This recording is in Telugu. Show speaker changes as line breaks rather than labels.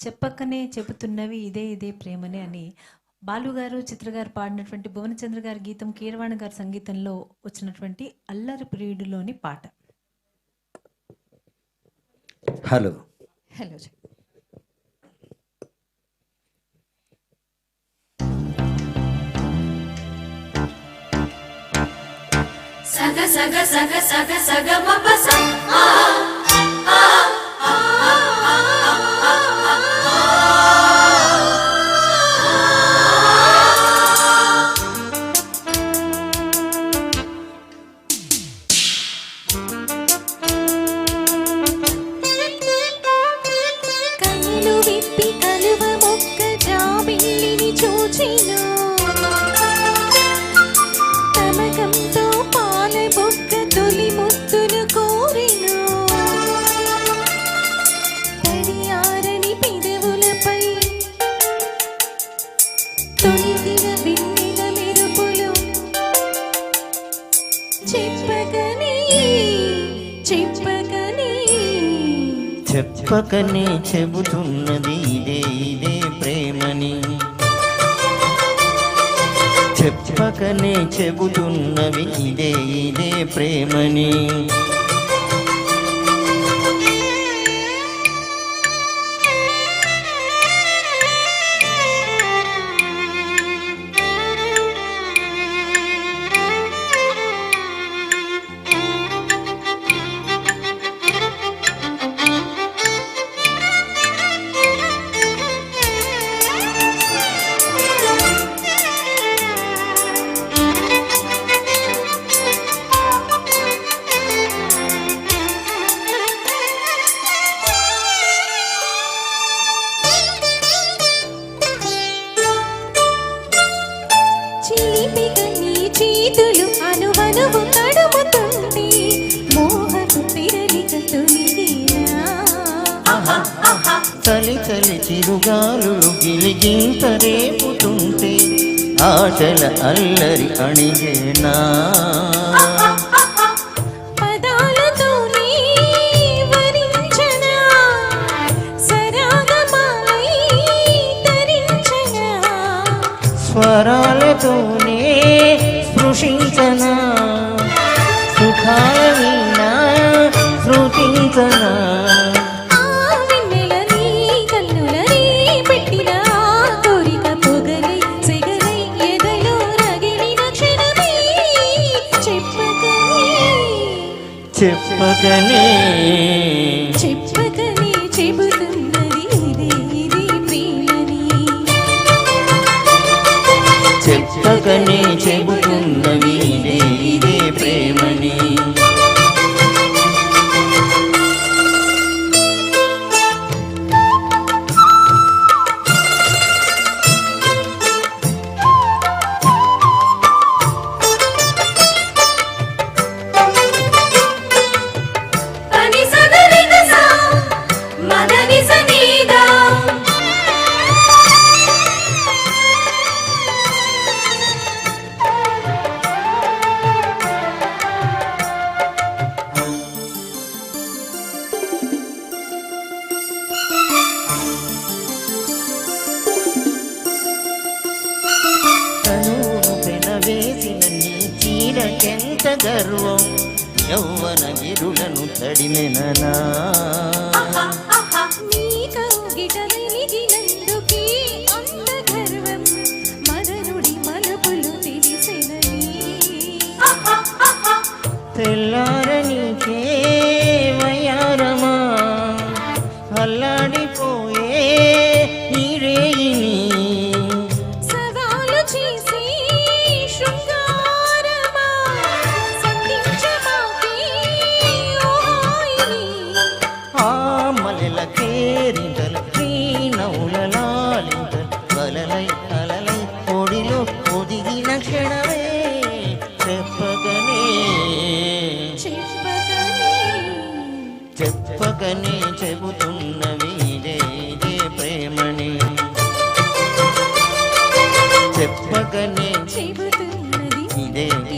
చెప్పకనే చెబుతున్నవి ఇదే ఇదే ప్రేమనే అని బాలు గారు చిత్ర గారు పాడినటువంటి భువనచంద్ర గారి గీతం కీరవాణి గారి సంగీతంలో వచ్చినటువంటి అల్లరి ప్రియుడిలోని పాట.
హలో.
హలో
సగ సగ సగ సగ సగ మప స
చెప్పకనే చెబుతున్నది ఇదే ఇదే ప్రేమని చెప్పకనే చెబుతున్నవి ఇదే ఇదే ప్రేమని.
చిలిపిగా నీ చేతులు అనువనువు తడుముతుంటే మోహకు తిరలిక తొలిగినా
చలి చలి చిరుగాలు గిలిగింత రేపుతుంటే ఆటల అల్లరి అణిగేనా. స్వరాలతోనే స్పృశించనా? సుఖాల వీణా శృతించనా
ఆ వెన్నెల నీ
చెప్పకనే చెబుతున్నవి చీరకెంత గర్వం యౌవన గిరులను తడిమెననా?
నీ కౌగిట
చెప్పకనే చెబుతున్న ఇదే
ప్రేమని?
చెప్పకనే చెబుతున్నది